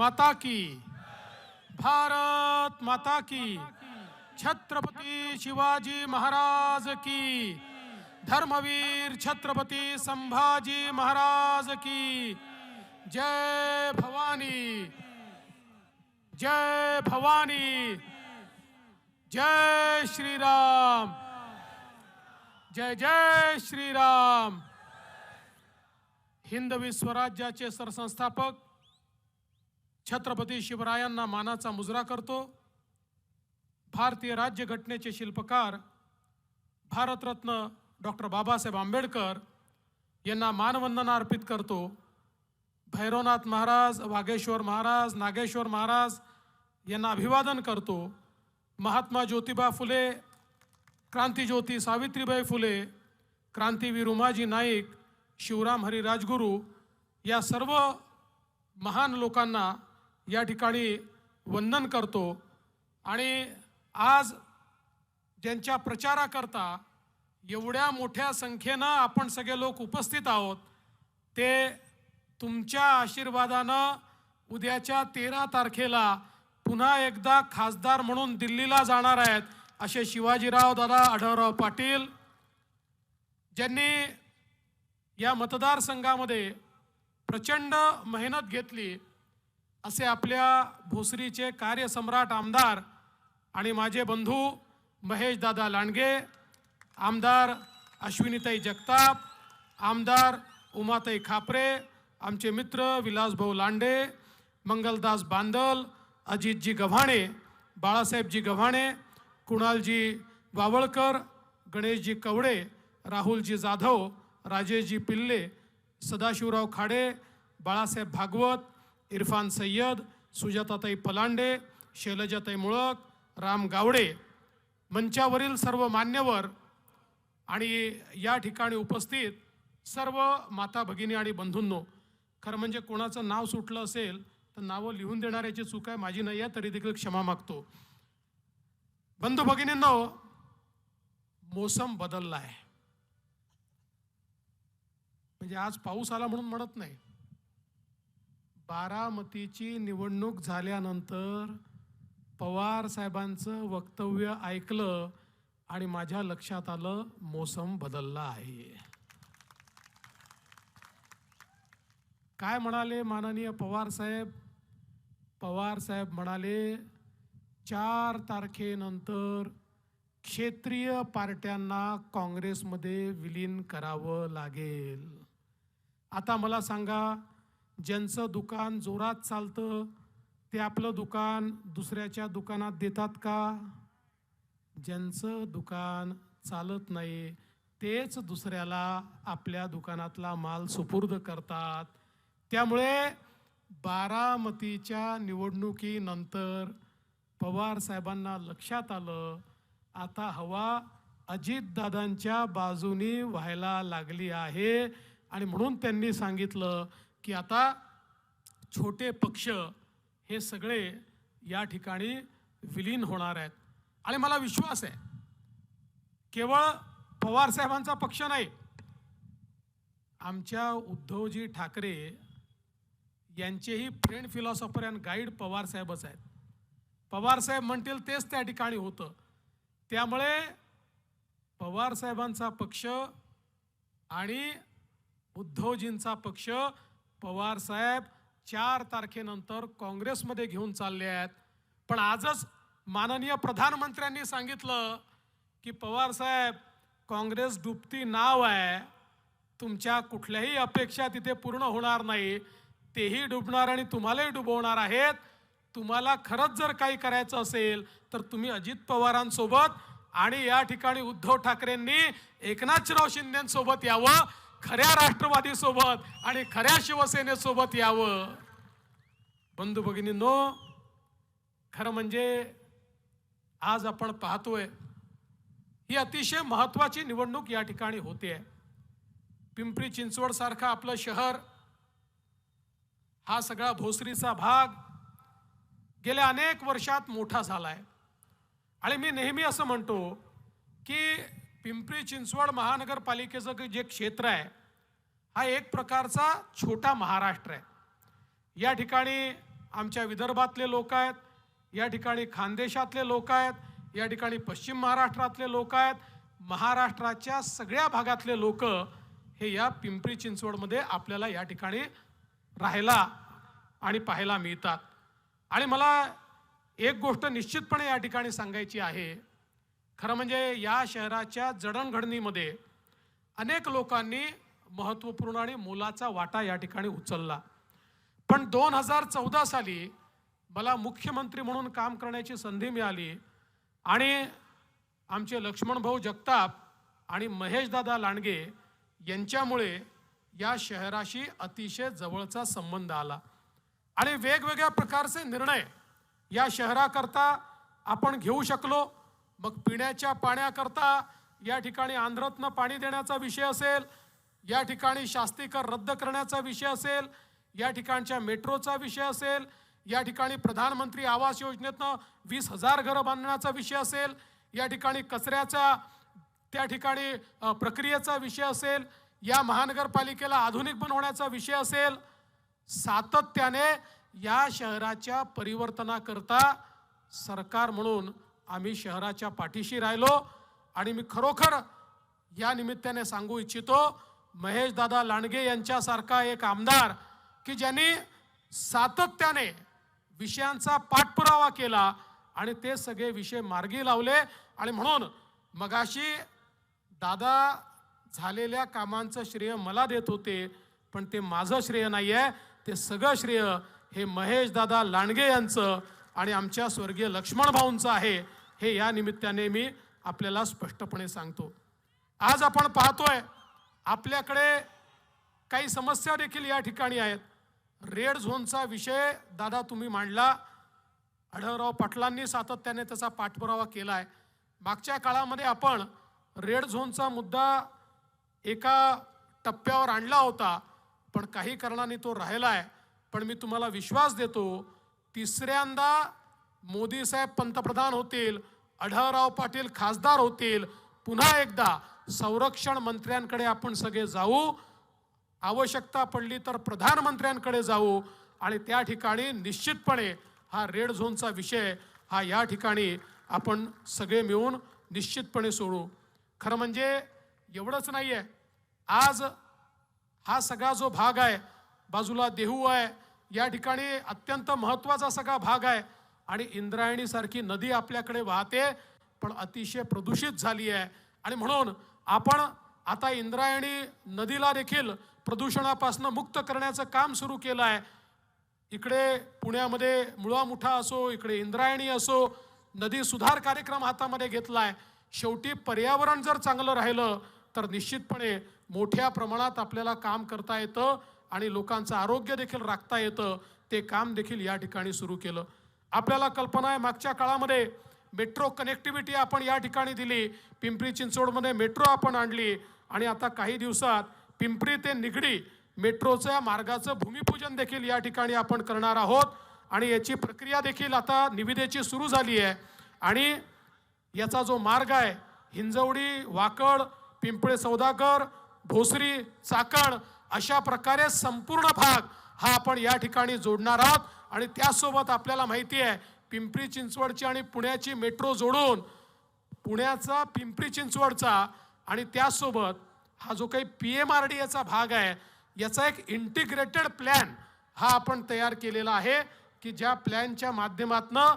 माता की। भारत माता की। छत्रपती शिवाजी महाराज की। धर्मवीर छत्रपती संभाजी महाराज की। जय भवानी। जय भवानी। जय श्रीराम। जय जय श्रीराम। हिंदवी स्वराज्याचे सरसंस्थापक छत्रपती शिवरायांना मानाचा मुजरा करतो. भारतीय राज्यघटनेचे शिल्पकार भारतरत्न डॉक्टर बाबासाहेब आंबेडकर यांना मानवंदना अर्पित करतो. भैरवनाथ महाराज वागेश्वर महाराज नागेश्वर महाराज यांना अभिवादन करतो. महात्मा ज्योतिबा फुले क्रांतीज्योती सावित्रीबाई फुले क्रांतीवीर उमाजी नाईक शिवराम हरी राजगुरू या सर्व महान लोकांना या ठिकाणी वंदन करतो. आणि आज ज्यांच्या प्रचाराकरता एवढ्या मोठ्या संख्येनं आपण सगळे लोक उपस्थित आहोत ते तुमच्या आशीर्वादानं उद्याच्या तेरा तारखेला पुन्हा एकदा खासदार म्हणून दिल्लीला जाणार आहेत असे शिवाजीराव दादा आढळराव पाटील ज्यांनी या मतदारसंघामध्ये प्रचंड मेहनत घेतली. असे आपल्या भोसरीचे कार्यसम्राट आमदार आणि माझे बंधू महेशदादा लांडगे आमदार अश्विनीताई जगताप आमदार उमाताई खापरे आमचे मित्र विलासभाऊ लांडे मंगलदास बांदल अजितजी गव्हाणे बाळासाहेबजी गव्हाणे कुणालजी वावळकर गणेशजी कवडे राहुलजी जाधव राजेशजी पिल्ले सदाशिवराव खाडे बाळासाहेब भागवत इरफान सय्यद सुजाताताई पलांडे शैलजाताई मुळक राम गावडे मंचावरील सर्व मान्यवर आणि या ठिकाणी उपस्थित सर्व माता भगिनी आणि बंधूंनो खरं म्हणजे कोणाचं नाव सुटलं असेल तर नावं लिहून देणाऱ्याची चूक आहे माझी नाही आहे तरी देखील क्षमा मागतो. बंधू भगिनींनो मोसम बदलला आहे म्हणजे आज पाऊस आला म्हणून म्हणत नाही. बारामतीची निवडणूक झाल्यानंतर पवार साहेबांचं वक्तव्य ऐकलं आणि माझ्या लक्षात आलं मोसम बदलला आहे. काय म्हणाले माननीय पवार साहेब? पवार साहेब म्हणाले चार तारखेनंतर क्षेत्रीय पार्ट्यांना काँग्रेसमध्ये विलीन करावं लागेल. आता मला सांगा ज्यांचं दुकान जोरात चालतं ते आपलं दुकान दुसऱ्याच्या दुकानात देतात का? ज्यांचं दुकान चालत नाही तेच दुसऱ्याला आपल्या दुकानातला माल सुपूर्द करतात. त्यामुळे बारामतीच्या निवडणुकीनंतर पवार साहेबांना लक्षात आलं आता हवा अजितदादांच्या बाजूनी व्हायला लागली आहे. आणि म्हणून त्यांनी सांगितलं की आता छोटे पक्ष हे सगळे या ठिकाणी विलीन होणार आहेत. आणि मला विश्वास आहे केवळ पवार साहेबांचा पक्ष नाही आमच्या उद्धवजी ठाकरे यांचेही friend philosopher and guide Pawar साहेबच आहेत. पवार साहेब म्हणतील तेच त्या ठिकाणी होतं. त्यामुळे पवार साहेबांचा पक्ष आणि उद्धवजींचा पक्ष पवार साहेब चार तारखेनंतर काँग्रेसमध्ये घेऊन चालले आहेत. पण आजच माननीय प्रधानमंत्र्यांनी सांगितलं की पवार साहेब काँग्रेस डुबती नाव आहे. तुमच्या कुठल्याही अपेक्षा तिथे पूर्ण होणार नाही. तेही डुबणार आणि तुम्हालाही डुबवणार आहेत. तुम्हाला खरंच जर काही करायचं असेल तर तुम्ही अजित पवारांसोबत आणि या ठिकाणी उद्धव ठाकरेंनी एकनाथराव शिंदेसोबत यावं. खऱ्या राष्ट्रवादी सोबत आणि खऱ्या शिवसेनेसोबत यावं. बंधू भगिनींनो खरं म्हणजे आज आपण पाहतोय ही अतिशय महत्वाची निवडणूक या ठिकाणी होते पिंपरी चिंचवड सारखं आपलं शहर हा सगळा भोसरीचा भाग गेल्या अनेक वर्षात मोठा झालाय. आणि मी नेहमी असं म्हणतो की पिंपरी चिंचवड महानगरपालिकेचं जे क्षेत्र आहे हा एक प्रकारचा छोटा महाराष्ट्र आहे. या ठिकाणी आमच्या विदर्भातले लोक आहेत या ठिकाणी खानदेशातले लोक आहेत या ठिकाणी पश्चिम महाराष्ट्रातले लोक आहेत महाराष्ट्राच्या सगळ्या भागातले लोक हे या पिंपरी चिंचवडमध्ये आपल्याला या ठिकाणी राहायला आणि पाहायला मिळतात. आणि मला एक गोष्ट निश्चितपणे या ठिकाणी सांगायची आहे खरं म्हणजे या शहराच्या जडणघडणीमध्ये अनेक लोकांनी महत्त्वपूर्ण आणि मोलाचा वाटा या ठिकाणी उचलला. पण दोन हजार चौदा साली मला मुख्यमंत्री म्हणून काम करण्याची संधी मिळाली आणि आमचे लक्ष्मणभाऊ जगताप आणि महेशदादा लांडगे यांच्यामुळे या शहराशी अतिशय जवळचा संबंध आला. आणि वेगवेगळ्या प्रकारचे निर्णय या शहराकरता आपण घेऊ शकलो. मग पिण्याच्या पाण्याकरता या ठिकाणी आंध्रतनं पाणी देण्याचा विषय असेल या ठिकाणी शास्तीकर रद्द करण्याचा विषय असेल या ठिकाणच्या मेट्रोचा विषय असेल या ठिकाणी प्रधानमंत्री आवास योजनेतनं वीस हजार घरं बांधण्याचा विषय असेल या ठिकाणी कचऱ्याचा त्या ठिकाणी प्रक्रियेचा विषय असेल या महानगरपालिकेला आधुनिक बनवण्याचा विषय असेल सातत्याने या शहराच्या परिवर्तनाकरता सरकार म्हणून आम्ही शहराच्या पाठीशी राहिलो आणि मी खरोखर या निमित्ताने सांगू इच्छितो महेश दादा लांडगे यांच्यासारखा एक आमदार की ज्यांनी सातत्याने विषयांचा पाठपुरावा केला आणि ते सगळे विषय मार्गी लावले. आणि म्हणून मगाशी दादा झालेल्या कामांचं श्रेय मला देत होते पण ते माझं श्रेय नाही आहे ते सगळं श्रेय हे महेश दादा लांडगे यांचं आणि आमच्या स्वर्गीय लक्ष्मण भाऊंचं आहे. हे या निमित्ताने मी आपल्याला स्पष्टपणे सांगतो. आज आपण पाहतोय आपल्याकडे काही समस्या देखील या ठिकाणी आहेत. रेड झोनचा विषय दादा तुम्ही मांडला. आढळराव पाटलांनी सातत्याने त्याचा पाठपुरावा केला आहे मागच्या काळामध्ये आपण रेड झोनचा मुद्दा एका टप्प्यावर आणला होता पण काही कारणाने तो राहिला आहे पण मी तुम्हाला विश्वास देतो तिसऱ्यांदा मोदी साहेब पंतप्रधान होतील आढळराव पाटील खासदार होतील पुन्हा एकदा संरक्षण मंत्र्यांकडे आपण सगळे जाऊ आवश्यकता पडली तर प्रधानमंत्र्यांकडे जाऊ आणि त्या ठिकाणी निश्चितपणे हा रेड झोनचा विषय हा या ठिकाणी आपण सगळे मिळून निश्चितपणे सोडू. खरं म्हणजे एवढंच नाही आहे आज हा सगळा जो भाग आहे बाजूला देहू आहे या ठिकाणी अत्यंत महत्त्वाचा सगळा भाग आहे. आणि इंद्रायणीसारखी नदी आपल्याकडे वाहते पण अतिशय प्रदूषित झाली आहे. आणि म्हणून आपण आता इंद्रायणी नदीला देखील प्रदूषणापासून मुक्त करण्याचं काम सुरू केलं आहे. इकडे पुण्यामध्ये मुळा मुठा असो इकडे इंद्रायणी असो नदी सुधार कार्यक्रम हातामध्ये घेतला आहे. शेवटी पर्यावरण जर चांगलं राहिलं तर निश्चितपणे मोठ्या प्रमाणात आपल्याला काम करता येतं आणि लोकांचं आरोग्य देखील राखता येतं. ते काम देखील या ठिकाणी सुरू केलं. आपल्याला कल्पना आहे मागच्या काळामध्ये मेट्रो कनेक्टिव्हिटी आपण या ठिकाणी दिली. पिंपरी चिंचवडमध्ये मेट्रो आपण आणली. आणि आता काही दिवसात पिंपरी ते निगडी मेट्रोच्या मार्गाचं भूमिपूजन देखील या ठिकाणी आपण करणार आहोत. आणि याची प्रक्रिया देखील आता निविदेची सुरू झाली आहे. आणि याचा जो मार्ग आहे हिंजवडी वाकड पिंपळे सौदागर भोसरी चाकण अशा प्रकारे संपूर्ण भाग हा आपण या ठिकाणी जोडणार आहोत. आणि त्यासोबत आपल्याला माहिती आहे पिंपरी चिंचवडची आणि पुण्याची मेट्रो जोडून पुण्याचा पिंपरी चिंचवडचा आणि त्यासोबत हा जो काही पी एम आर डी एचा भाग आहे याचा एक इंटिग्रेटेड प्लॅन हा आपण तयार केलेला आहे की ज्या प्लॅनच्या माध्यमातनं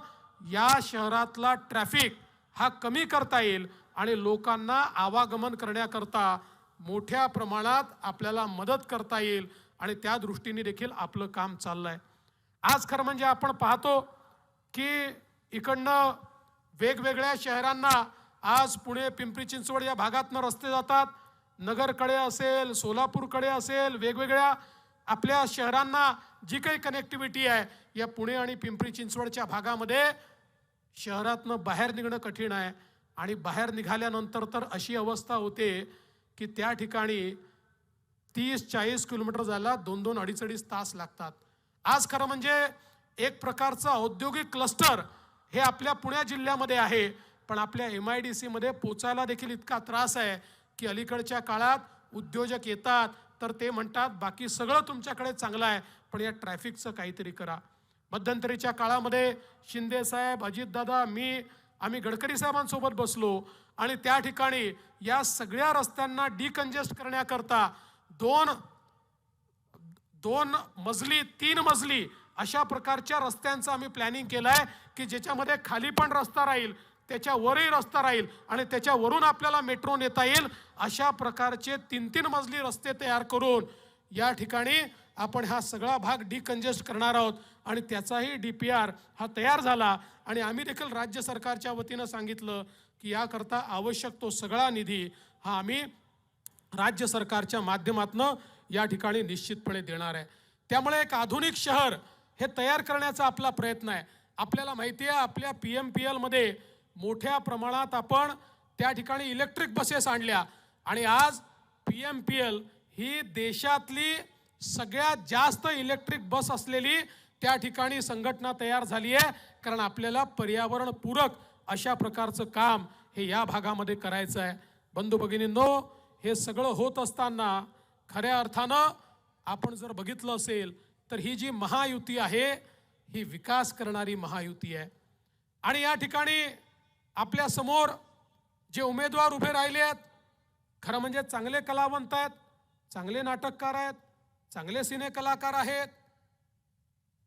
या शहरातला ट्रॅफिक हा कमी करता येईल आणि लोकांना आवागमन करण्याकरता मोठ्या प्रमाणात आपल्याला मदत करता येईल आणि त्या दृष्टीने देखील आपलं काम चाललं आहे आज खरं म्हणजे आपण पाहतो की इकडनं वेगवेगळ्या शहरांना आज पुणे पिंपरी चिंचवड या भागातनं रस्ते जातात. नगरकडे असेल सोलापूरकडे असेल वेगवेगळ्या आपल्या शहरांना जी काही कनेक्टिव्हिटी आहे या पुणे आणि पिंपरी चिंचवडच्या भागामध्ये शहरातनं बाहेर निघणं कठीण आहे. आणि बाहेर निघाल्यानंतर तर अशी अवस्था होते की त्या ठिकाणी तीस चाळीस किलोमीटर जायला दोन दोन अडीच अडीच तास लागतात. आज खरं म्हणजे एक प्रकारचं औद्योगिक क्लस्टर हे आपल्या पुण्या जिल्ह्यामध्ये आहे पण आपल्या एम आय डी सीमध्ये पोचायला देखील इतका त्रास आहे की अलीकडच्या काळात उद्योजक येतात तर ते म्हणतात बाकी सगळं तुमच्याकडे चांगलं आहे पण या ट्रॅफिकचं काहीतरी करा. मध्यंतरीच्या काळामध्ये शिंदे साहेब अजितदादा मी आम्ही गडकरी साहेबांसोबत बसलो आणि त्या ठिकाणी या सगळ्या रस्त्यांना डिकंजेस्ट करण्याकरता दोन दोन मजली तीन मजली अशा प्रकारच्या रस्त्यांचं आम्ही प्लॅनिंग केलं आहे की ज्याच्यामध्ये खाली पण रस्ता राहील त्याच्यावरही रस्ता राहील आणि त्याच्यावरून आपल्याला मेट्रो नेता येईल अशा प्रकारचे तीन तीन मजली रस्ते तयार करून या ठिकाणी आपण हा सगळा भाग डिकंजेस्ट करणार आहोत आणि त्याचाही डी पी आर हा तयार झाला. आणि आम्ही देखील राज्य सरकारच्या वतीनं सांगितलं की याकरता आवश्यक तो सगळा निधी हा आम्ही राज्य सरकारच्या माध्यमातनं या ठिकाणी निश्चितपणे देणार आहे. त्यामुळे एक आधुनिक शहर हे तयार करण्याचा आपला प्रयत्न आहे. आपल्याला माहिती आहे आपल्या पी एम पी एलमध्ये मोठ्या प्रमाणात आपण त्या ठिकाणी इलेक्ट्रिक बसेस आणल्या. आणि आज पी एम पी एल ही देशातली सगळ्यात जास्त इलेक्ट्रिक बस असलेली त्या ठिकाणी संघटना तयार झाली आहे. कारण आपल्याला पर्यावरणपूरक अशा प्रकारचं काम हे या भागामध्ये करायचं आहे. बंधू भगिनींनो हे सगळं होत असताना खऱ्या अर्थानं आपण जर बघितलं असेल तर ही जी महायुती आहे ही विकास करणारी महायुती आहे. आणि या ठिकाणी आपल्यासमोर जे उमेदवार उभे राहिले आहेत खरं म्हणजे चांगले कलावंत आहेत चांगले नाटककार आहेत चांगले सिने कलाकार आहेत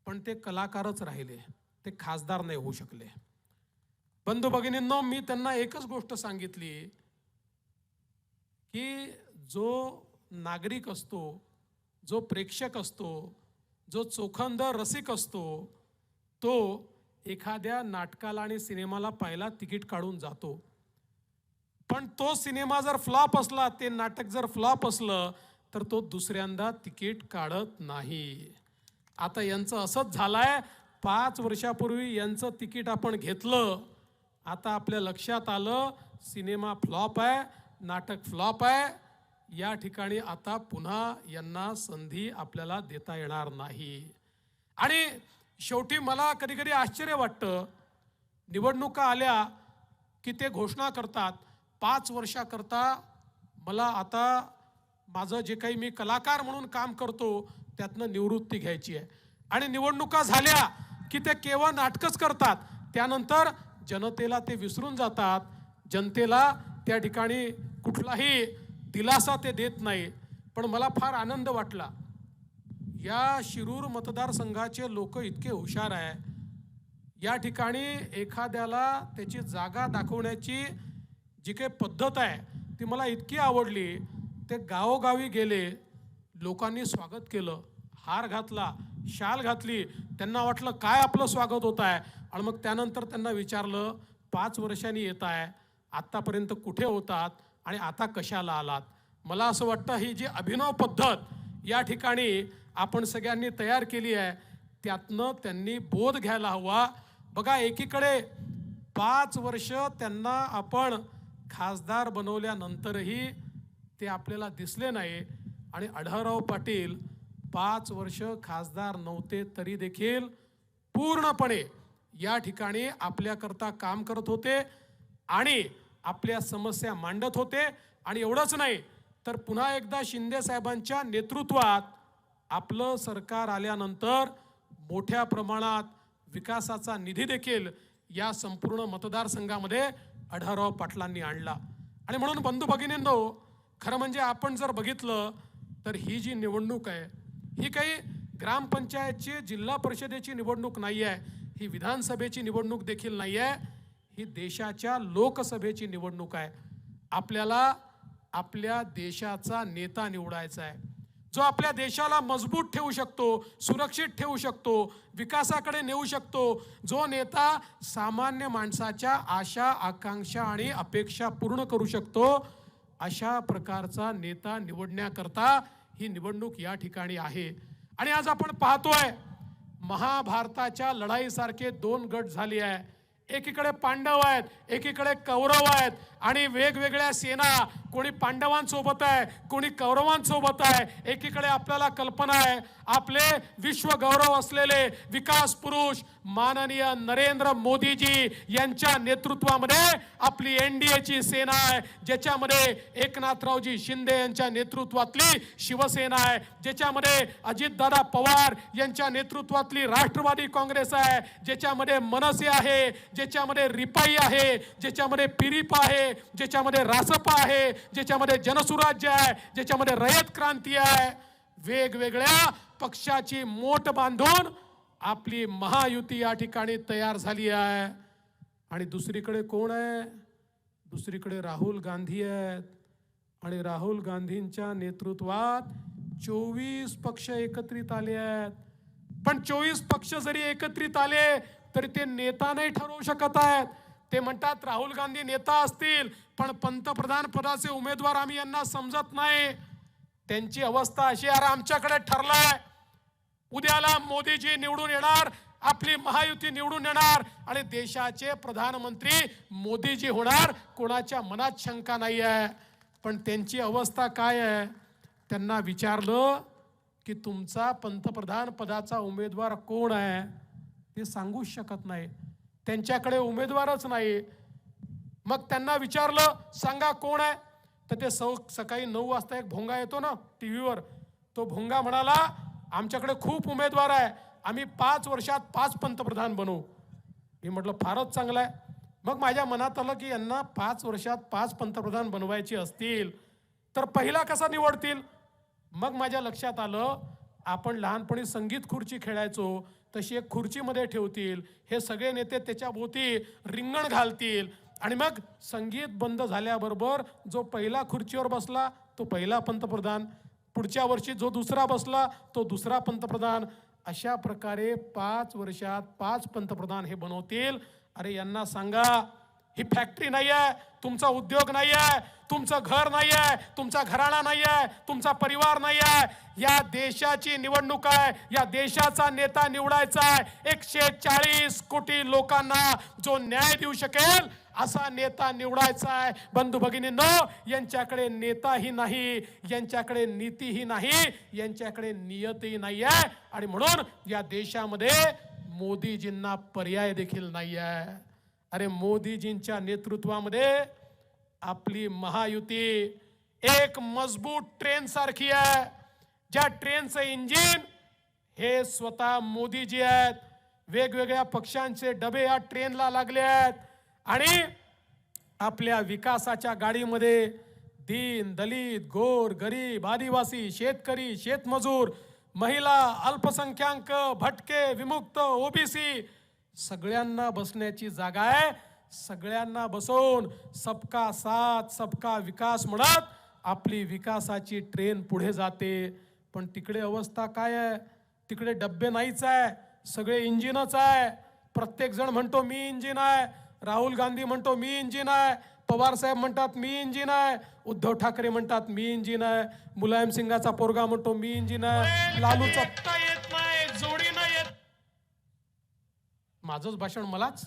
पण ते कलाकारच राहिले ते खासदार नाही होऊ शकले. बंधू भगिनींनो मी त्यांना एकच गोष्ट सांगितली की जो नागरिक असतो जो प्रेक्षक असतो जो चोखंद रसिक असतो तो एखाद्या नाटकाला आणि सिनेमाला पाहायला तिकीट काढून जातो. पण तो सिनेमा जर फ्लॉप असला ते नाटक जर फ्लॉप असलं तर तो दुसऱ्यांदा तिकीट काढत नाही. आता यांचं असंच झालंय पाच वर्षापूर्वी यांचं तिकीट आपण घेतलं. आता आपल्या लक्षात आलं सिनेमा फ्लॉप आहे नाटक फ्लॉप आहे. या ठिकाणी आता पुन्हा यांना संधी आपल्याला देता येणार नाही. आणि शेवटी मला कधी कधी आश्चर्य वाटतं निवडणुका आल्या की ते घोषणा करतात. पाच वर्षाकरता मला आता माझं जे काही मी कलाकार म्हणून काम करतो त्यातनं निवृत्ती घ्यायची आहे. आणि निवडणुका झाल्या की ते केवळ नाटकच करतात. त्यानंतर जनतेला ते विसरून जातात. जनतेला त्या ठिकाणी कुठलाही दिलासा ते देत नाही पण मला फार आनंद वाटला. या शिरूर मतदारसंघाचे लोक इतके हुशार आहे. या ठिकाणी एखाद्याला त्याची जागा दाखवण्याची जी काही पद्धत आहे ती मला इतकी आवडली. ते गावोगावी गेले लोकांनी स्वागत केलं हार घातला शाल घातली. त्यांना वाटलं काय आपलं स्वागत होत आहे? आणि मग त्यानंतर त्यांना विचारलं पाच वर्षांनी येत आहे आत्तापर्यंत कुठे होतात? आणि आता कशाला आलात? मला असं वाटतं ही जी अभिनव पद्धत या ठिकाणी आपण सगळ्यांनी तयार केली आहे त्यातनं त्यांनी बोध घ्यायला हवा. बघा एकीकडे पाच वर्ष त्यांना आपण खासदार बनवल्यानंतरही ते आपल्याला दिसले नाही. आणि आढळराव पाटील पाच वर्ष खासदार नव्हते तरी देखील पूर्णपणे या ठिकाणी आपल्याकरता काम करत होते. आणि आपल्या समस्या मांडत होते. आणि एवढंच नाही तर पुन्हा एकदा शिंदे साहेबांच्या नेतृत्वात आपलं सरकार आल्यानंतर मोठ्या प्रमाणात विकासाचा निधी देखील या संपूर्ण मतदारसंघामध्ये आढळराव पाटलांनी आणला. आणि म्हणून बंधू भगिनींनो खरं म्हणजे आपण जर बघितलं तर ही जी निवडणूक आहे ही काही ग्रामपंचायतची जिल्हा परिषदेची निवडणूक नाही आहे ही विधानसभेची निवडणूक देखील नाही आहे ही देशाच्या लोकसभेची निवडणूक आहे. आपल्याला आपल्या देशाचा नेता निवडायचा आहे. जो आपल्या देशाला मजबूत ठेवू शकतो सुरक्षित ठेवू शकतो विकासाकडे नेऊ शकतो जो नेता सामान्य माणसाच्या आशा आकांक्षा आणि अपेक्षा पूर्ण करू शकतो अशा प्रकारचा नेता निवडण्याकरता ही निवडणूक या ठिकाणी आहे. आणि आज आपण पाहतोय महाभारताच्या लढाईसारखे दोन गट झाले आहे. एकीकडे पांडव आहेत एकीकडे कौरव आहेत. आणि वेगवेगळ्या सेना कोणी पांडवांसोबत आहे कोणी कौरवांसोबत आहे एकीकडे आपल्याला कल्पना आहे आपले विश्व गौरव असलेले विकास पुरुष माननीय नरेंद्र मोदीजी यांच्या नेतृत्वामध्ये आपली एन डी एची सेना आहे ज्याच्यामध्ये एकनाथरावजी शिंदे यांच्या नेतृत्वातली शिवसेना आहे ज्याच्यामध्ये अजितदादा पवार यांच्या नेतृत्वातली राष्ट्रवादी काँग्रेस आहे ज्याच्यामध्ये मनसे आहे ज्याच्यामध्ये रिपाई आहे ज्याच्यामध्ये पिरीप आहे ज्याच्यामध्ये रासप आहे ज्याच्यामध्ये जनसुराज्य आहे ज्याच्यामध्ये रयत क्रांती आहे वेगवेगळ्या पक्षाची मोठ बांधून आपली महायुती या ठिकाणी तयार झाली आहे. आणि दुसरीकडे कोण आहे? दुसरीकडे राहुल गांधी आहेत. आणि राहुल गांधींच्या नेतृत्वात चोवीस पक्ष एकत्रित आले आहेत. पण चोवीस पक्ष जरी एकत्रित आले तरी ते नेता नाही ठरवू शकत आहेत. ते म्हणतात राहुल गांधी नेता असतील पण पंतप्रधान पदाचे उमेदवार आम्ही यांना समजत नाही. त्यांची अवस्था अशी अरे आमच्याकडे ठरलाय. उद्याला मोदीजी निवडून येणार आपली महायुती निवडून येणार आणि देशाचे प्रधानमंत्री मोदीजी होणार कोणाच्या मनात शंका नाही आहे. पण त्यांची अवस्था काय आहे? त्यांना विचारलं की तुमचा पंतप्रधान पदाचा उमेदवार कोण आहे? ते सांगूच शकत नाही. त्यांच्याकडे उमेदवारच नाही. मग त्यांना विचारलं सांगा कोण आहे? तर ते सौ सकाळी नऊ वाजता एक भोंगा येतो ना टी व्हीवर तो भोंगा म्हणाला आमच्याकडे खूप उमेदवार आहे. आम्ही पाच वर्षात पाच पंतप्रधान बनवू मी म्हटलं फारच चांगलं आहे. मग माझ्या मनात आलं की यांना पाच वर्षात पाच पंतप्रधान बनवायचे असतील तर पहिला कसा निवडतील? मग माझ्या लक्षात आलं आपण लहानपणी संगीत खुर्ची खेळायचो. तशी एक खुर्चीमध्ये ठेवतील. हे सगळे नेते त्याच्याभोवती रिंगण घालतील. आणि मग संगीत बंद झाल्याबरोबर जो पहिला खुर्चीवर बसला तो पहिला पंतप्रधान. पुढच्या वर्षी जो दुसरा बसला तो दुसरा पंतप्रधान. अशा प्रकारे पाच वर्षात पाच पंतप्रधान हे बनवतील. अरे यांना सांगा ही फॅक्टरी नाही आहे तुमचा उद्योग नाही आहे तुमचं घर नाही आहे तुमचा घराणा नाही आहे तुमचा परिवार नाही आहे या देशाची निवडणूक आहे या देशाचा नेता निवडायचा आहे. एकशे चाळीस कोटी लोकांना जो न्याय देऊ शकेल असा नेता निवडायचा आहे. बंधू भगिनींनो यांच्याकडे नेताही नाही यांच्याकडे नीतीही नाही यांच्याकडे नियतही नाही आहे आणि म्हणून या देशामध्ये मोदीजींना पर्याय देखील नाही आहे अरे मोदीजींच्या नेतृत्वामध्ये आपली महायुती एक मजबूत ट्रेन सारखी आहे. ज्या ट्रेनचं इंजिन हे स्वतः मोदीजी आहेत. वेगवेगळ्या पक्षांचे डबे या ट्रेनला लागले आहेत. आणि आपल्या विकासाच्या गाडीमध्ये दीन दलित गोर गरीब आदिवासी शेतकरी शेतमजूर महिला अल्पसंख्याक भटके विमुक्त ओबीसी सगळ्यांना बसण्याची जागा आहे. सगळ्यांना बसवून सबका साथ सबका विकास म्हणत आपली विकासाची ट्रेन पुढे जाते. पण तिकडे अवस्था काय आहे? तिकडे डब्बे नाहीच आहे. सगळे इंजिनच आहे. प्रत्येक जण म्हणतो मी इंजिन आहे. राहुल गांधी म्हणतो मी इंजिन आहे. पवार साहेब म्हणतात मी इंजिन आहे. उद्धव ठाकरे म्हणतात मी इंजिन आहे. मुलायम सिंगाचा पोरगा म्हणतो मी इंजिन आहे. लालूचा येत नाही जोडी नाही येत माझंच भाषण मलाच.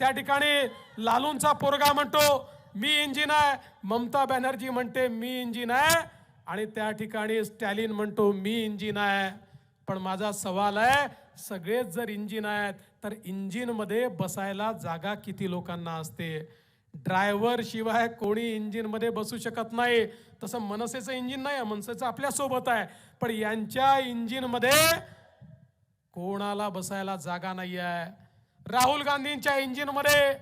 त्या ठिकाणी लालूंचा पोरगा म्हणतो मी इंजिन आहे. ममता बॅनर्जी म्हणते मी इंजिन आहे. आणि त्या ठिकाणी स्टॅलिन म्हणतो मी इंजिन आहे. पण माझा सवाल आहे सगळेच जर इंजिन आहेत तर इंजिनमध्ये बसायला जागा किती लोकांना असते? ड्रायव्हर शिवाय कोणी इंजिनमध्ये बसू शकत नाही. तसं मनसेचं इंजिन नाही आहे मनसेचं आपल्यासोबत आहे. पण यांच्या इंजिनमध्ये कोणाला बसायला जागा नाही आहे राहुल गांधींच्या इंजिनमध्ये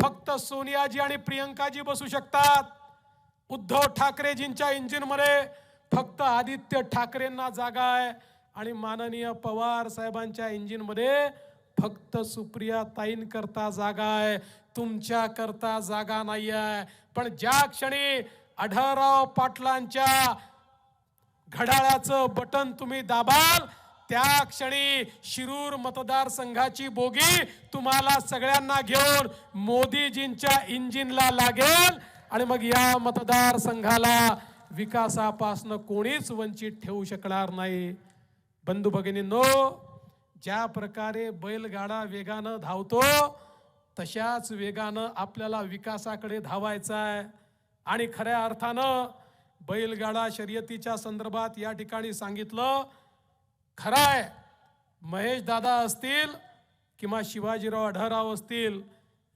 फक्त सोनियाजी आणि प्रियंकाजी बसू शकतात. उद्धव ठाकरेजींच्या इंजिनमध्ये फक्त आदित्य ठाकरेंना जागा आहे. आणि माननीय पवार साहेबांच्या इंजिनमध्ये फक्त सुप्रिया ताईंकरता जागा आहे. तुमच्या करता जागा नाही आहे पण ज्या क्षणी आढळराव पाटलांच्या घड्याळाचं बटन तुम्ही दाबाल त्या क्षणी शिरूर मतदारसंघाची बोगी तुम्हाला सगळ्यांना घेऊन मोदीजींच्या इंजिनला लागेल आणि मग या मतदारसंघाला विकासापासनं कोणीच वंचित ठेवू शकणार नाही. बंधू भगिनींनो ज्या प्रकारे बैलगाडा वेगानं धावतो तशाच वेगानं आपल्याला विकासाकडे धावायचं आहे. आणि खऱ्या अर्थानं बैलगाडा शर्यतीच्या संदर्भात या ठिकाणी सांगितलं खरं आहे महेश दादा असतील किंवा शिवाजीराव आढळराव असतील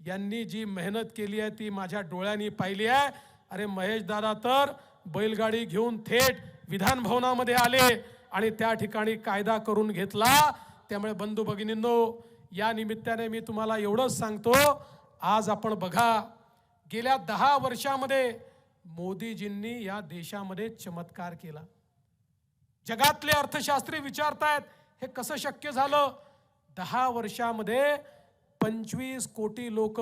यांनी जी मेहनत केली आहे ती माझ्या डोळ्यांनी पाहिली आहे. अरे महेश दादा तर बैलगाडी घेऊन थेट विधान भवनामध्ये आले आणि त्या ठिकाणी कायदा करून घेतला. त्यामुळे बंधू भगिनींनो या निमित्ताने मी तुम्हाला एवढंच सांगतो आज आपण बघा गेल्या दहा वर्षामध्ये मोदीजींनी या देशामध्ये चमत्कार केला. जगातले अर्थशास्त्री विचारतायत हे कसं शक्य झालं? दहा वर्षामध्ये पंचवीस कोटी लोक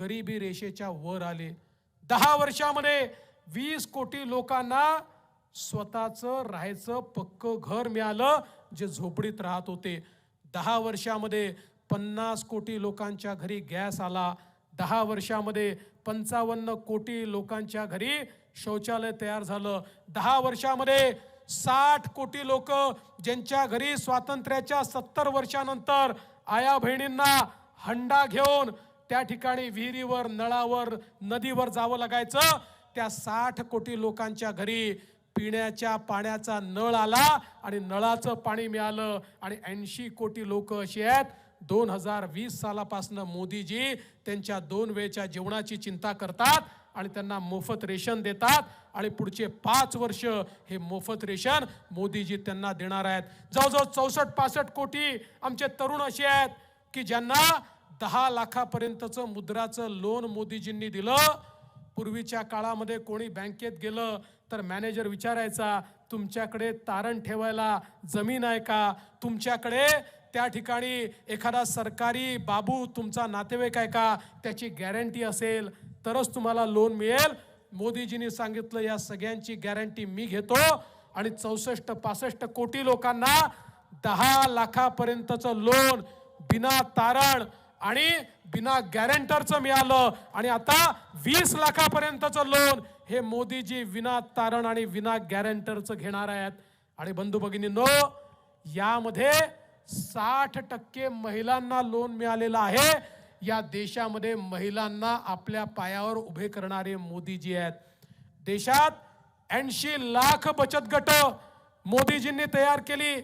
गरिबी रेषेच्या वर आले. दहा वर्षामध्ये वीस कोटी लोकांना स्वतःचं राहायचं पक्क घर मिळालं जे झोपडीत राहत होते. दहा वर्षामध्ये पन्नास कोटी लोकांच्या घरी गॅस आला. दहा वर्षामध्ये पंचावन्न कोटी लोकांच्या घरी शौचालय तयार झालं. दहा वर्षामध्ये साठ कोटी लोक ज्यांच्या घरी स्वातंत्र्याच्या सत्तर वर्षानंतर आया बहिणींना हंडा घेऊन त्या ठिकाणी विहिरीवर नळावर नदीवर जावं लागायचं. त्या साठ कोटी लोकांच्या घरी पिण्याच्या पाण्याचा नळ आला आणि नळाचं पाणी मिळालं. आणि ऐंशी कोटी लोक अशी आहेत. दोन हजार वीस सालापासून मोदीजी त्यांच्या दोन वेळच्या जेवणाची चिंता करतात आणि त्यांना मोफत रेशन देतात. आणि पुढचे पाच वर्ष हे मोफत रेशन मोदीजी त्यांना देणार आहेत. जवळजवळ चौसष्ट पासष्ट कोटी आमचे तरुण असे आहेत की ज्यांना दहा लाखापर्यंतचं मुद्राचं लोन मोदीजींनी दिलं. पूर्वीच्या काळामध्ये कोणी बँकेत गेलं तर मॅनेजर विचारायचा तुमच्याकडे तारण ठेवायला जमीन आहे का? तुमच्याकडे त्या ठिकाणी एखादा सरकारी बाबू तुमचा नातेवाईक आहे का? त्याची गॅरंटी असेल तरच तुम्हाला लोन मिळेल. मोदीजींनी सांगितलं या सगळ्यांची गॅरंटी मी घेतो. आणि चौसष्ट पासष्ट कोटी लोकांना दहा लाखापर्यंतचं लोन बिना तारण आणि बिना गॅरंटरचं मिळालं. आणि आता वीस लाखापर्यंतचं लोन हे मोदीजी विना तारण आणि विना गॅरंटरचं घेणार आहेत. आणि बंधू भगिनींनो यामध्ये साठ टक्के महिलांना लोन मिळालेलं आहे. या देशामध्ये महिलांना आपल्या पायावर उभे करणारे मोदीजी आहेत. देशात ऐंशी लाख बचत गट मोदीजींनी तयार केली.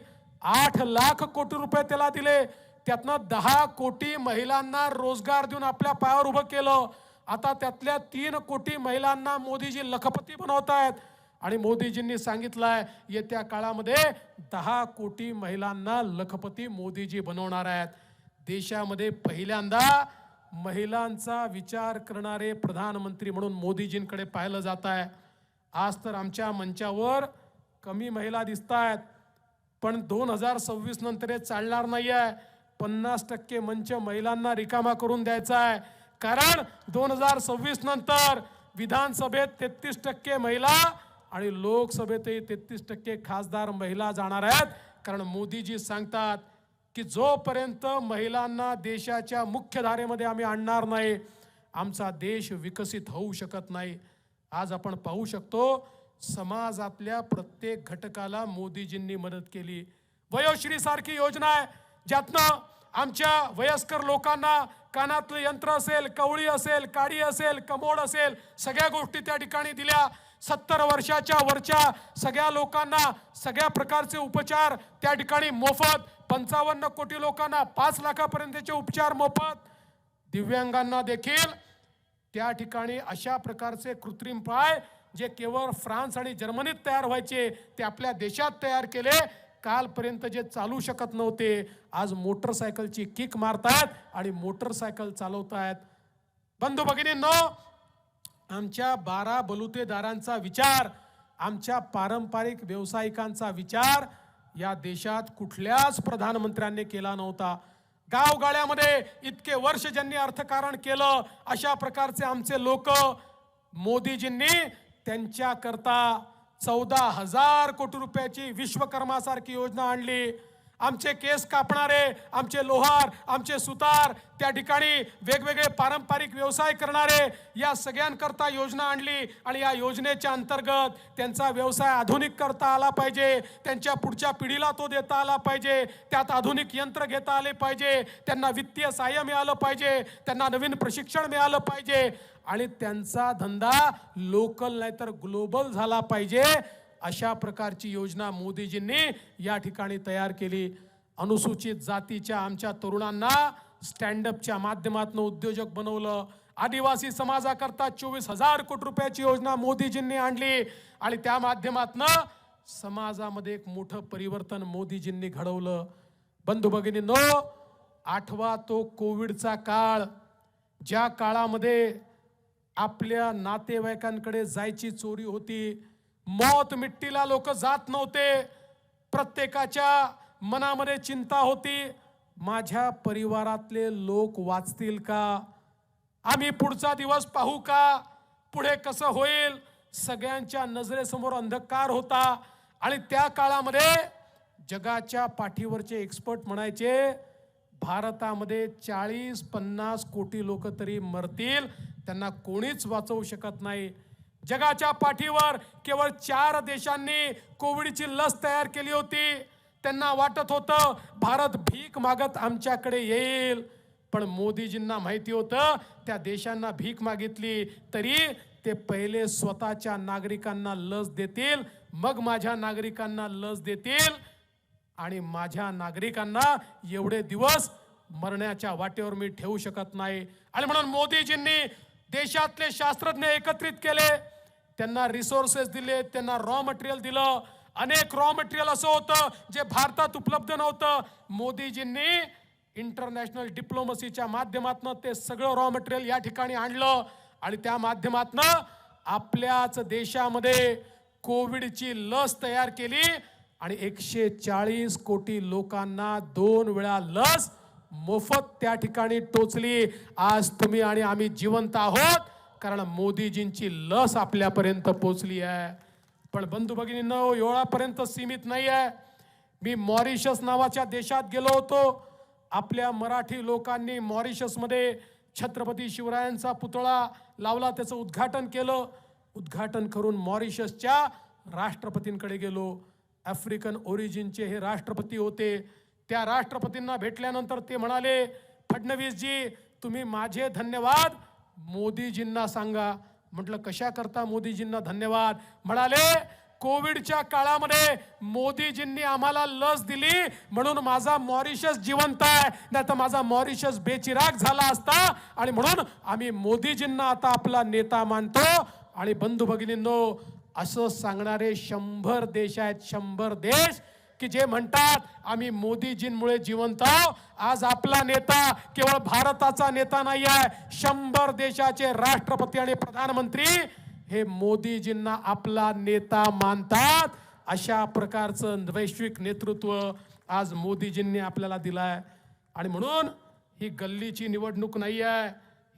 आठ लाख कोटी रुपये त्याला दिले. त्यातनं दहा कोटी महिलांना रोजगार देऊन आपल्या पायावर उभं केलं. आता त्यातल्या तीन कोटी महिलांना मोदीजी लखपती बनवत आहेत आणि मोदीजींनी सांगितलं आहे येत्या काळामध्ये दहा कोटी महिलांना लखपती मोदीजी बनवणार आहेत. देशामध्ये पहिल्यांदा महिलांचा विचार करणारे प्रधानमंत्री म्हणून मोदीजींकडे पाहिलं जात आहे आज तर आमच्या मंचावर कमी महिला दिसत आहेत पण दोन हजार सव्वीस नंतर हे चालणार नाही आहे पन्नास टक्के मंच महिलांना रिकामा करून द्यायचा आहे कारण दोन हजार सव्वीस नंतर विधानसभेत तेहतीस टक्के महिला आणि लोकसभेतही तेहतीस टक्के खासदार महिला जाणार आहेत. कारण मोदीजी सांगतात की जोपर्यंत महिलांना देशाच्या मुख्यधारेमध्ये आम्ही आणणार नाही आमचा देश विकसित होऊ शकत नाही. आज आपण पाहू शकतो समाजातल्या प्रत्येक घटकाला मोदीजींनी मदत केली. वयोश्रीसारखी योजना आहे ज्यातनं आमच्या वयस्कर लोकांना कानातलं यंत्र असेल कवळी असेल काडी असेल कमोड असेल सगळ्या गोष्टी त्या ठिकाणी दिल्या. सत्तर वर्षाच्या वरच्या सगळ्या लोकांना सगळ्या प्रकारचे उपचार त्या ठिकाणी मोफत. पंचावन्न कोटी लोकांना पाच लाखापर्यंतचे उपचार मोफत. दिव्यांगांना देखील त्या ठिकाणी अशा प्रकारचे कृत्रिम पाय जे केवळ फ्रान्स आणि जर्मनीत तयार व्हायचे ते आपल्या देशात तयार केले. कालपर्यंत जे चालू शकत नव्हते आज मोटरसायकलची किक मारतात आणि मोटरसायकल चालवतायत. बंधू भगिनींनो आमच्या बारा बलुतेदारांचा विचार आमच्या पारंपरिक व्यावसायिकांचा विचार या देशात कुठल्याच प्रधानमंत्र्यांनी केला नव्हता. गावगाड्यामध्ये इतके वर्ष ज्यांनी अर्थकारण केलं अशा प्रकारचे आमचे लोक मोदीजींनी त्यांच्याकरता चौदा हजार कोटी रुपयाची विश्वकर्मासारखी योजना आणली. आमचे केस कापणारे आमचे लोहार आमचे सुतार त्या ठिकाणी वेगवेगळे पारंपरिक व्यवसाय करणारे या सगळ्यांकरता योजना आणली आणि या योजनेच्या अंतर्गत त्यांचा व्यवसाय आधुनिक करता आला पाहिजे त्यांच्या पुढच्या पिढीला तो देता आला पाहिजे त्यात आधुनिक यंत्र घेता आले पाहिजे त्यांना वित्तीय सहाय्य मिळालं पाहिजे त्यांना नवीन प्रशिक्षण मिळालं पाहिजे आणि त्यांचा धंदा लोकल नाही तर ग्लोबल झाला पाहिजे. अशा प्रकारची योजना मोदीजींनी या ठिकाणी तयार केली. अनुसूचित जातीच्या आमच्या तरुणांना स्टँडअपच्या माध्यमातून उद्योजक बनवलं. आदिवासी समाजाकरता चोवीस हजार कोटी रुपयाची योजना मोदीजींनी आणली आणि त्या माध्यमातून समाजामध्ये एक मोठं परिवर्तन मोदीजींनी घडवलं. बंधू भगिनींनो आठवा तो कोविडचा काळ ज्या काळामध्ये आपल्या नातेवाईकांकडे जायची चोरी होती मौत मिट्टीला लोक जात नव्हते. प्रत्येकाच्या मनामध्ये चिंता होती. माझ्या परिवारातले लोक वाचतील का? आम्ही पुढचा दिवस पाहू का? पुढे कसं होईल? सगळ्यांच्या नजरेसमोर अंधकार होता. आणि त्या काळामध्ये जगाच्या पाठीवरचे एक्सपर्ट म्हणायचे भारतामध्ये चाळीस पन्नास कोटी लोक तरी मरतील. त्यांना कोणीच वाचवू शकत नाही. जगाच्या पाठीवर केवळ चार देशांनी कोविडची लस तयार केली होती. त्यांना वाटत होतं भारत भीक मागत आमच्याकडे येईल. पण मोदीजींना माहिती होतं त्या देशांना भीक मागितली तरी ते पहिले स्वतःच्या नागरिकांना लस देतील मग माझ्या नागरिकांना लस देतील. आणि माझ्या नागरिकांना एवढे दिवस मरण्याच्या वाटेवर मी ठेवू शकत नाही. आणि म्हणून मोदीजींनी देशातले शास्त्रज्ञ एकत्रित केले. त्यांना रिसोर्सेस दिले त्यांना रॉ मटेरियल दिलं. अनेक रॉ मटेरियल असं होतं जे भारतात उपलब्ध नव्हतं. मोदीजींनी इंटरनॅशनल डिप्लोमसीच्या माध्यमातून ते सगळं रॉ मटेरियल या ठिकाणी आणलं आणि त्या माध्यमातून आपल्याच देशामध्ये कोविडची लस तयार केली आणि एकशे चाळीस कोटी लोकांना दोन वेळा लस मोफत त्या ठिकाणी टोचली. आज तुम्ही आणि आम्ही जिवंत आहोत. कारण मोदीजींची लस आपल्यापर्यंत पोचली आहे. पण बंधू भगिनींनो हो, एवढापर्यंत सीमित नाही आहे. मी मॉरिशस नावाच्या देशात गेलो होतो. आपल्या मराठी लोकांनी मॉरिशसमध्ये छत्रपती शिवरायांचा पुतळा लावला त्याचं उद्घाटन केलं. उद्घाटन करून मॉरिशसच्या राष्ट्रपतींकडे गेलो. आफ्रिकन ओरिजिनचे हे राष्ट्रपती होते. त्या राष्ट्रपतींना भेटल्यानंतर ते म्हणाले फडणवीसजी तुम्ही माझे धन्यवाद. मोदीजींना सांगा. म्हटलं कशा करता मोदीजींना धन्यवाद? म्हणाले कोविडच्या काळामध्ये मोदीजींनी आम्हाला लस दिली म्हणून माझा मॉरिशस जिवंत आहे. नाही तर माझा मॉरिशस बेचिराग झाला असता आणि म्हणून आम्ही मोदीजींना आता आपला नेता मानतो. आणि बंधू भगिनींनो असं सांगणारे शंभर देश आहेत शंभर देश की जे म्हणतात आम्ही मोदीजींमुळे जिवंत आहोत. आज आपला नेता केवळ भारताचा नेता नाही आहे शंभर देशाचे राष्ट्रपती आणि प्रधानमंत्री हे मोदीजींना आपला नेता मानतात. अशा प्रकारचं वैश्विक नेतृत्व आज मोदीजींनी आपल्याला दिलाय. आणि म्हणून ही गल्लीची निवडणूक नाही आहे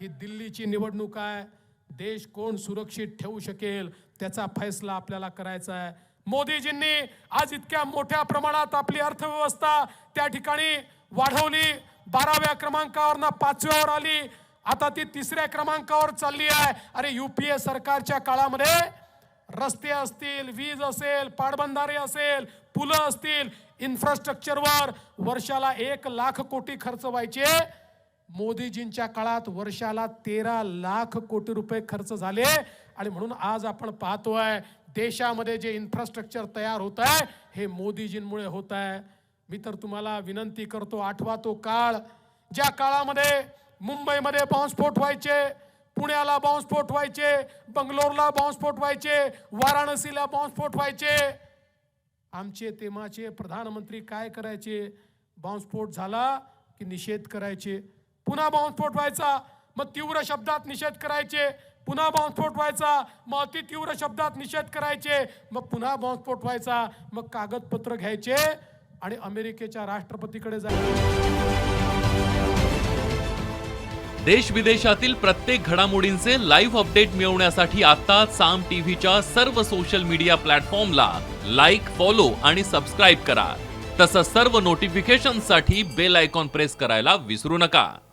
ही दिल्लीची निवडणूक आहे. देश कोण सुरक्षित ठेवू शकेल त्याचा फैसला आपल्याला करायचा आहे. मोदीजींनी आज इतक्या मोठ्या प्रमाणात आपली अर्थव्यवस्था त्या ठिकाणी वाढवली. बाराव्या क्रमांकावर ना पाचव्यावर आली. आता ती तिसऱ्या क्रमांकावर चालली आहे. अरे युपीए सरकारच्या काळामध्ये रस्ते असतील वीज असेल पाटबंधारे असेल पुलं असतील इन्फ्रास्ट्रक्चरवर वर्षाला एक लाख कोटी खर्च व्हायचे. मोदीजींच्या काळात वर्षाला तेरा लाख कोटी रुपये खर्च झाले. आणि म्हणून आज आपण पाहतोय देशामध्ये जे इन्फ्रास्ट्रक्चर तयार होत आहे हे मोदीजींमुळे होत आहे मी तर तुम्हाला विनंती करतो आठवा तो काळ ज्या काळामध्ये मुंबईमध्ये बॉम्बस्फोट व्हायचे पुण्याला बॉम्बस्फोट व्हायचे बंगलोरला बॉम्बस्फोट व्हायचे वाराणसीला बॉम्बस्फोट व्हायचे. आमचे तेमाचे प्रधानमंत्री काय करायचे? बॉम्बस्फोट झाला की निषेध करायचे? पुन्हा बॉम्बस्फोट व्हायचा मग तीव्र शब्दात निषेध करायचे पुन्हा बॉम्बस्फोट व्हायचा. मग अति तीव्र शब्दात निषेध करायचे. मग पुन्हा बॉम्बस्फोट व्हायचा. मग कागदपत्र घ्यायचे आणि अमेरिकेच्या राष्ट्रपतीकडे जायचे. देश विदेशातील प्रत्येक घडामोडींचे लाईव्ह अपडेट मिळवण्यासाठी आता साम टीव्हीच्या सर्व सोशल मीडिया प्लॅटफॉर्मला लाईक फॉलो आणि सबस्क्राईब करा. तसंच सर्व नोटिफिकेशनसाठी बेल आयकॉन प्रेस करायला विसरू नका.